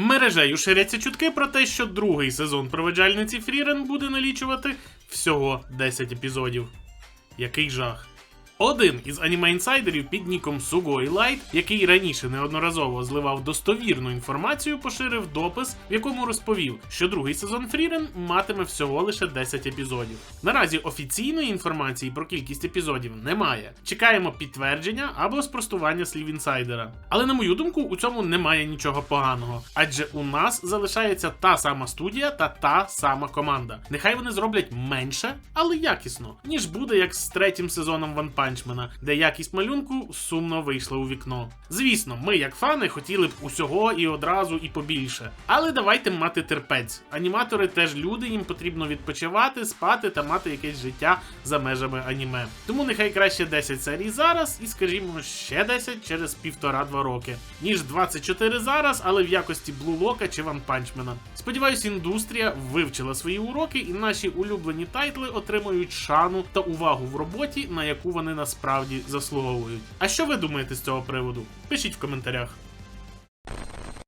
Мережею ширяться чутки про те, що другий сезон проведжальниці Фрірен буде налічувати всього 10 епізодів. Який жах. Один із аніме-інсайдерів під ніком Сугой Лайт, який раніше неодноразово зливав достовірну інформацію, поширив допис, в якому розповів, що другий сезон Фрірен матиме всього лише 10 епізодів. Наразі офіційної інформації про кількість епізодів немає. Чекаємо підтвердження або спростування слів інсайдера. Але на мою думку, у цьому немає нічого поганого, адже у нас залишається та сама студія та та сама команда. Нехай вони зроблять менше, але якісно, ніж буде як з третім сезоном Ван Панчмена, де якість малюнку сумно вийшла у вікно. Звісно, ми, як фани, хотіли б усього і одразу, і побільше. Але давайте мати терпець. Аніматори теж люди, їм потрібно відпочивати, спати та мати якесь життя за межами аніме. Тому нехай краще 10 серій зараз і, скажімо, ще 10 через півтора-два роки, ніж 24 зараз, але в якості Блулока чи Ван Панчмена. Сподіваюсь, індустрія вивчила свої уроки, і наші улюблені тайтли отримують шану та увагу в роботі, на яку вони насправді заслуговують. А що ви думаєте з цього приводу? Пишіть в коментарях.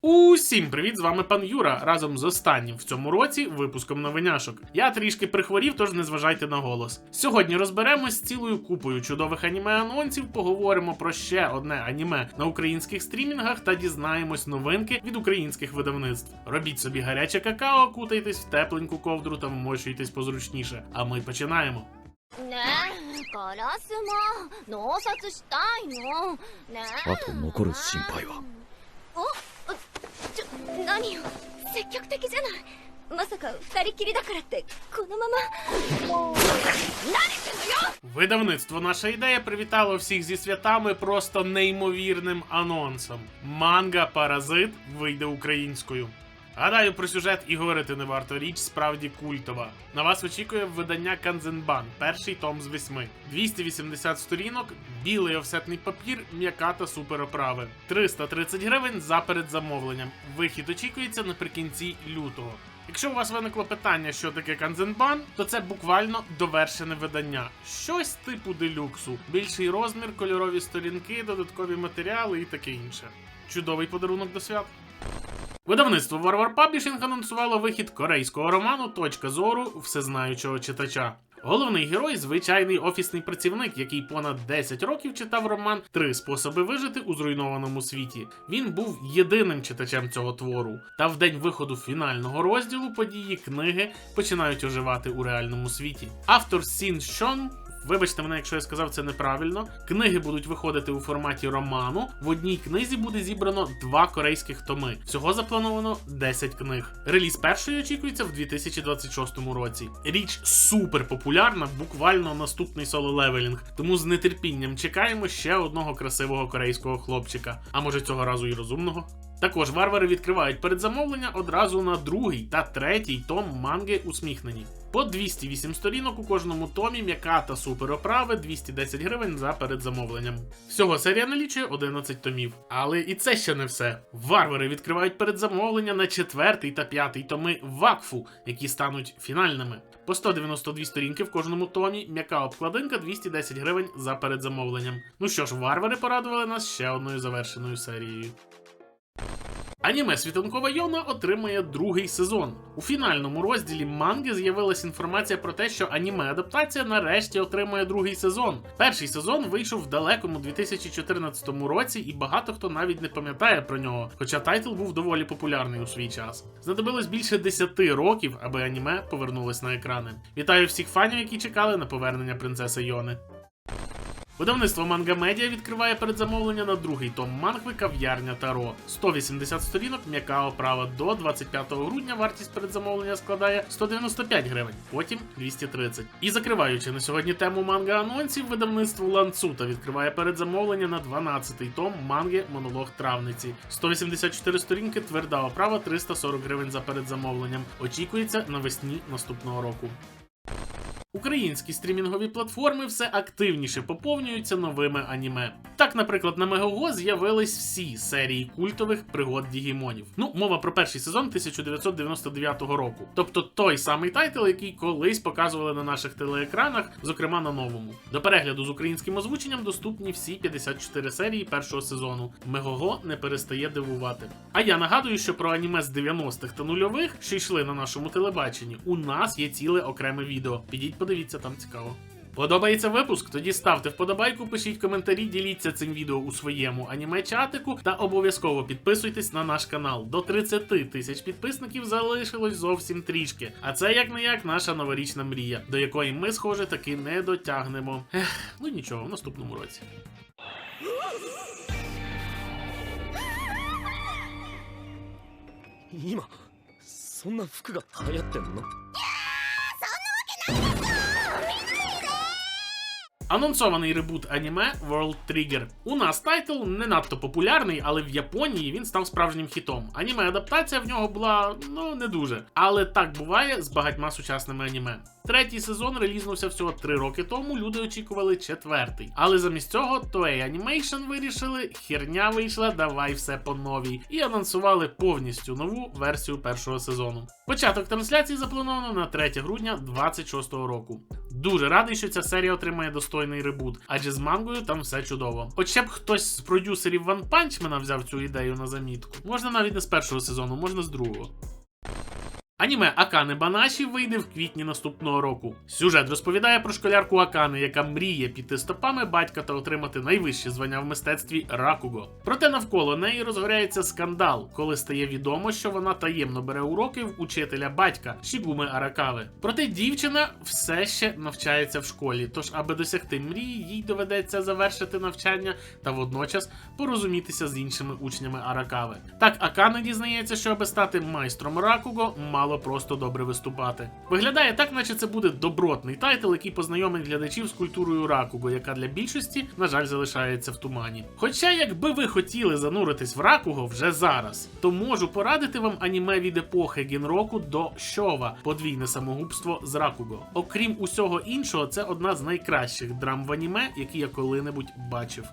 Усім привіт! З вами пан Юра разом з останнім в цьому році випуском новиняшок. Я трішки прихворів, тож не зважайте на голос. Сьогодні розберемось з цілою купою чудових аніме-анонсів, поговоримо про ще одне аніме на українських стрімінгах та дізнаємось новинки від українських видавництв. Робіть собі гаряче какао, кутайтесь в тепленьку ковдру та вмощуйтесь позручніше. А ми починаємо. ねえガラスも納札したいのねえあと残る心配はおあちょ何よ積極的じゃないまさか二人きりだからってこのまま何してんのよ Видавництво наша ідея привітало всіх зі святами просто неймовірним анонсом. Манга Паразит вийде українською. Гадаю, про сюжет і говорити не варто річ справді культова. На вас очікує видання Канзенбан, перший том з восьми. 280 сторінок, білий офсетний папір, м'яка та супероправи. 330 гривень за передзамовленням. Вихід очікується наприкінці лютого. Якщо у вас виникло питання, що таке канзенбан, то це буквально довершене видання. Щось типу делюксу, більший розмір, кольорові сторінки, додаткові матеріали і таке інше. Чудовий подарунок до свят. Видавництво Warwar Publishing анонсувало вихід корейського роману Точка зору всезнаючого читача. Головний герой звичайний офісний працівник, який понад 10 років читав роман Три способи вижити у зруйнованому світі. Він був єдиним читачем цього твору. Та в день виходу фінального розділу події книги починають оживати у реальному світі. Автор Сін Щон Вибачте мене, якщо я сказав це неправильно. Книги будуть виходити у форматі роману. В одній книзі буде зібрано два корейських томи. Всього заплановано 10 книг. Реліз першої очікується в 2026 році. Річ супер популярна, буквально наступний соло-левелінг. Тому з нетерпінням чекаємо ще одного красивого корейського хлопчика. А може цього разу і розумного. Також варвари відкривають передзамовлення одразу на другий та третій том манги усміхнені. По 208 сторінок у кожному томі м'яка та супероправи 210 гривень за передзамовленням. Всього серія налічує 11 томів. Але і це ще не все. Варвари відкривають передзамовлення на четвертий та п'ятий томи вакфу, які стануть фінальними. По 192 сторінки в кожному томі, м'яка обкладинка 210 гривень за передзамовленням. Ну що ж, варвари порадували нас ще одною завершеною серією. Аніме Світанкова Йона отримує другий сезон. У фінальному розділі манги з'явилася інформація про те, що аніме-адаптація нарешті отримує другий сезон. Перший сезон вийшов в далекому 2014 році, і багато хто навіть не пам'ятає про нього, хоча тайтл був доволі популярний у свій час. Знадобилось більше 10 років, аби аніме повернулось на екрани. Вітаю всіх фанів, які чекали на повернення принцеси Йони. Видавництво Манга Медіа відкриває передзамовлення на другий том мангви Кав'ярня Таро. 180 сторінок, м'яка оправа до 25 грудня. Вартість передзамовлення складає 195 гривень, потім 230. І закриваючи на сьогодні тему манга анонсів, видавництво Ланцута відкриває передзамовлення на 12-й том манги Монолог травниці. 184 сторінки, тверда оправа 340 гривень за передзамовленням. Очікується навесні наступного року. Українські стрімінгові платформи все активніше поповнюються новими аніме. Так, наприклад, на Мегого з'явились всі серії культових пригод Дігімонів. Ну, мова про перший сезон 1999 року. Тобто той самий тайтл, який колись показували на наших телеекранах, зокрема на новому. До перегляду з українським озвученням доступні всі 54 серії першого сезону. Мегого не перестає дивувати. А я нагадую, що про аніме з 90-х та нульових, що йшли на нашому телебаченні, у нас є ціле окреме відео. Підіть подивіться, там цікаво. Подобається випуск? Тоді ставте вподобайку, пишіть коментарі, діліться цим відео у своєму аніме-чатику та обов'язково підписуйтесь на наш канал. До 30 тисяч підписників залишилось зовсім трішки. А це як не як наша новорічна мрія, до якої ми, схоже, таки не дотягнемо. Ех, ну нічого, в наступному році. 今そんな服が流行ってんの Анонсований ребут аніме World Trigger. У нас тайтл не надто популярний, але в Японії він став справжнім хітом. Аніме адаптація в нього була ну не дуже. Але так буває з багатьма сучасними аніме. Третій сезон релізнувся всього три роки тому. Люди очікували четвертий. Але замість цього Toei Animation вирішили, херня вийшла, давай все по новій. І анонсували повністю нову версію першого сезону. Початок трансляції заплановано на 3 грудня 26 року. Дуже радий, що ця серія отримає достойний ребут, адже з мангою там все чудово. Ще б хтось з продюсерів One Punch Man взяв цю ідею на замітку. Можна навіть не з першого сезону, можна з другого. Аніме Акане Банаші вийде в квітні наступного року. Сюжет розповідає про школярку Акане, яка мріє піти стопами батька та отримати найвище звання в мистецтві Ракуго. Проте навколо неї розгоряється скандал, коли стає відомо, що вона таємно бере уроки в учителя батька Шігуми Аракави. Проте дівчина все ще навчається в школі, тож, аби досягти мрії, їй доведеться завершити навчання та водночас порозумітися з іншими учнями Аракави. Так Акане дізнається, що аби стати майстром Ракуго, мало просто добре виступати. Виглядає так, наче це буде добротний тайтл, який познайомить глядачів з культурою Ракуго, яка для більшості, на жаль, залишається в тумані. Хоча, якби ви хотіли зануритись в Ракуго вже зараз, то можу порадити вам аніме від епохи Гінроку до Шова подвійне самогубство з Ракуго. Окрім усього іншого, це одна з найкращих драм в аніме, які я коли-небудь бачив.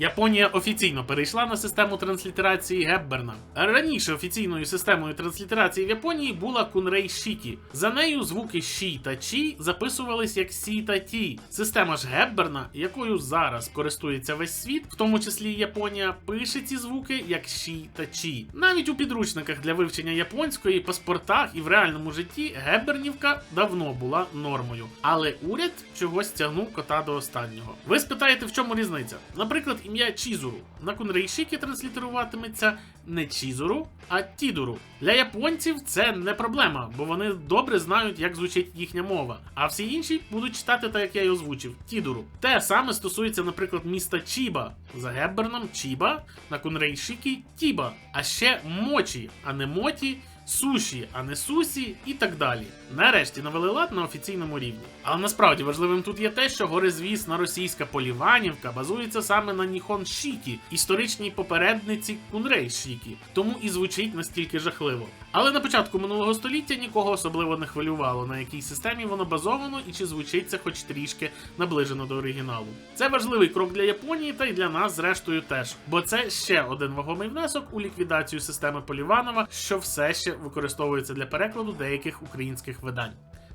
Японія офіційно перейшла на систему транслітерації Гебберна. Раніше офіційною системою транслітерації в Японії була Кунрей Шікі. За нею звуки Ші та Чі записувались як Сі та Ті. Система ж Гебберна, якою зараз користується весь світ, в тому числі Японія, пише ці звуки як Ші та Чі. Навіть у підручниках для вивчення японської, паспортах і в реальному житті Геббернівка давно була нормою. Але уряд чогось тягнув кота до останнього. Ви спитаєте, в чому різниця? Наприклад, ім'я Чізуру на Кунрейшікі транслітеруватиметься не Чізуру, а Тідуру. Для японців це не проблема, бо вони добре знають, як звучить їхня мова. А всі інші будуть читати так, як я й озвучив Тідуру. Те саме стосується, наприклад, міста Чіба. За Гебберном Чіба, на Кунрейшікі Тіба. А ще Мочі, а не Моті. Суші, а не сусі, і так далі. Нарешті навели лад на офіційному рівні. Але насправді важливим тут є те, що горизвісна російська поліванівка базується саме на Ніхон Шікі, історичній попередниці Кунрей Шікі, тому і звучить настільки жахливо. Але на початку минулого століття нікого особливо не хвилювало, на якій системі воно базовано і чи звучить це хоч трішки наближено до оригіналу. Це важливий крок для Японії та й для нас, зрештою, теж, бо це ще один вагомий внесок у ліквідацію системи Поліванова, що все ще використовується для перекладу деяких українських видань.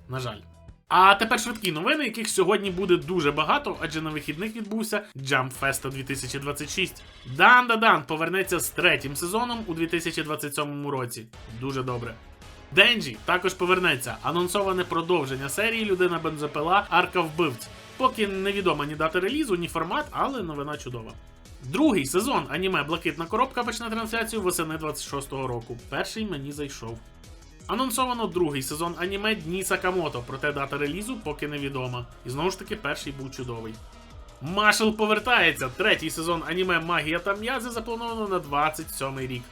На жаль. А тепер швидкі новини, яких сьогодні буде дуже багато, адже на вихідних відбувся Jump Festa 2026. Дан Дан повернеться з третім сезоном у 2027 році. Дуже добре. Денджі також повернеться. Анонсоване продовження серії Людина бензопила Арка вбивць. Поки невідома ні дата релізу, ні формат, але новина чудова. Другий сезон аніме Блакитна коробка почне трансляцію восени 26-го року. Перший мені зайшов. Анонсовано другий сезон аніме Дні Сакамото, проте дата релізу поки невідома. І знову ж таки, перший був чудовий. Машел повертається. Третій сезон аніме Магія та м'язи заплановано на 27 рік.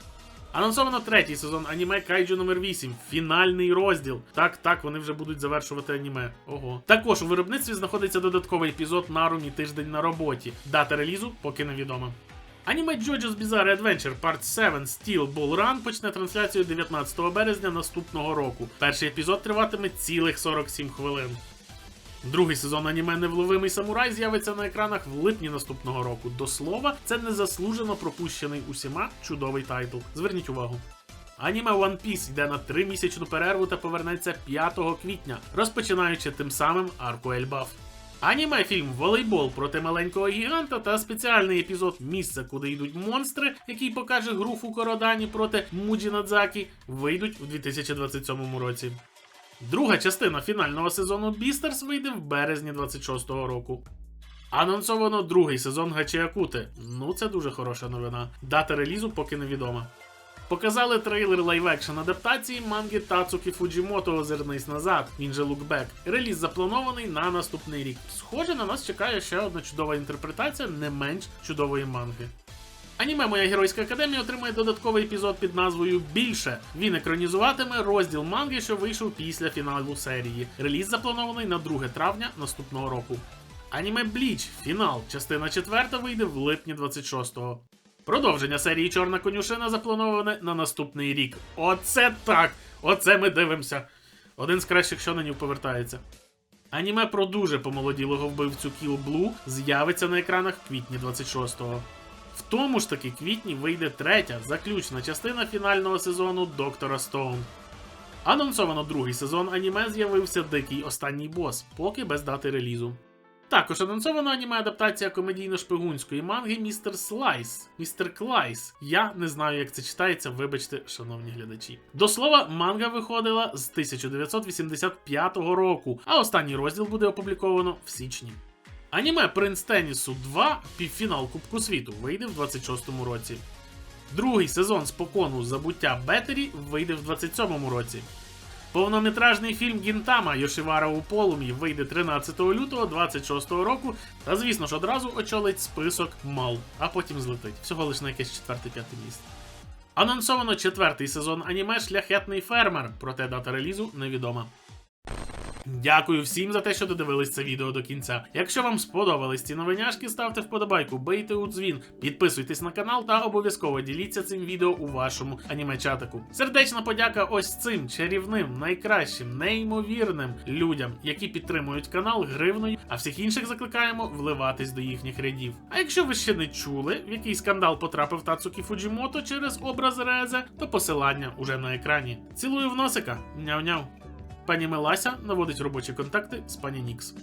Анонсовано третій сезон аніме Кайджу номер 8 фінальний розділ. Так, так, вони вже будуть завершувати аніме. Ого. Також у виробництві знаходиться додатковий епізод Нарумі тиждень на роботі. Дата релізу поки невідома. Аніме JoJo's Bizarre Adventure Part 7 Steel Bull Run почне трансляцію 19 березня наступного року. Перший епізод триватиме цілих 47 хвилин. Другий сезон аніме Невловимий самурай з'явиться на екранах в липні наступного року. До слова, це незаслужено пропущений усіма чудовий тайтл. Зверніть увагу. Аніме One Piece йде на тримісячну перерву та повернеться 5 квітня, розпочинаючи тим самим арку Ельбаф. Аніме фільм Волейбол проти маленького гіганта та спеціальний епізод Місце, куди йдуть монстри, який покаже гру Фукородані проти Муджі Надзакі, вийдуть у 2027 році. Друга частина фінального сезону Бістерс вийде в березні 26-го року. Анонсовано другий сезон Гачіакути. Ну, це дуже хороша новина. Дата релізу поки невідома. Показали трейлер лайв-екшн адаптації манги Тацуки Фуджімото Озирнись назад, він же Лукбек. Реліз запланований на наступний рік. Схоже, на нас чекає ще одна чудова інтерпретація не менш чудової манги. Аніме Моя геройська академія отримає додатковий епізод під назвою Більше. Він екранізуватиме розділ манги, що вийшов після фіналу серії. Реліз запланований на 2 травня наступного року. Аніме Бліч, фінал, частина 4 вийде в липні 26-го. Продовження серії Чорна конюшина заплановане на наступний рік. Оце так! Оце ми дивимося. Один з кращих шоненів повертається. Аніме про дуже помолоділого вбивцю Kill Blue з'явиться на екранах в квітні 26-го. В тому ж таки квітні вийде третя, заключна частина фінального сезону Доктора Стоун. Анонсовано другий сезон аніме з'явився Дикий останній бос, поки без дати релізу. Також анонсовано аніме адаптація комедійно-шпигунської манги Містер Слайс, Містер Клайс. Я не знаю, як це читається, вибачте, шановні глядачі. До слова, манга виходила з 1985 року, а останній розділ буде опубліковано в січні. Аніме Принц Тенісу 2 півфінал Кубку світу вийде в 26-му році. Другий сезон спокону Забуття Бетері вийде в 27-му році. Повнометражний фільм Гінтама Йошивара у полум'ї вийде 13 лютого 26-го року, та звісно ж одразу очолить список мал, а потім злетить. Всього лише на якесь четверте-п'яте місце. Анонсовано четвертий сезон аніме Шляхетний фермер, проте дата релізу невідома. Дякую всім за те, що додивились це відео до кінця. Якщо вам сподобались ці новиняшки, ставте вподобайку, бийте у дзвін, підписуйтесь на канал та обов'язково діліться цим відео у вашому аніме-чатику. Сердечна подяка ось цим чарівним, найкращим, неймовірним людям, які підтримують канал гривною, а всіх інших закликаємо вливатись до їхніх рядів. А якщо ви ще не чули, в який скандал потрапив Тацукі Фуджімото через образ Резе, то посилання уже на екрані. Цілую в носика, няв-няв. Пані Мелася наводить робочі контакти з пані Нікс.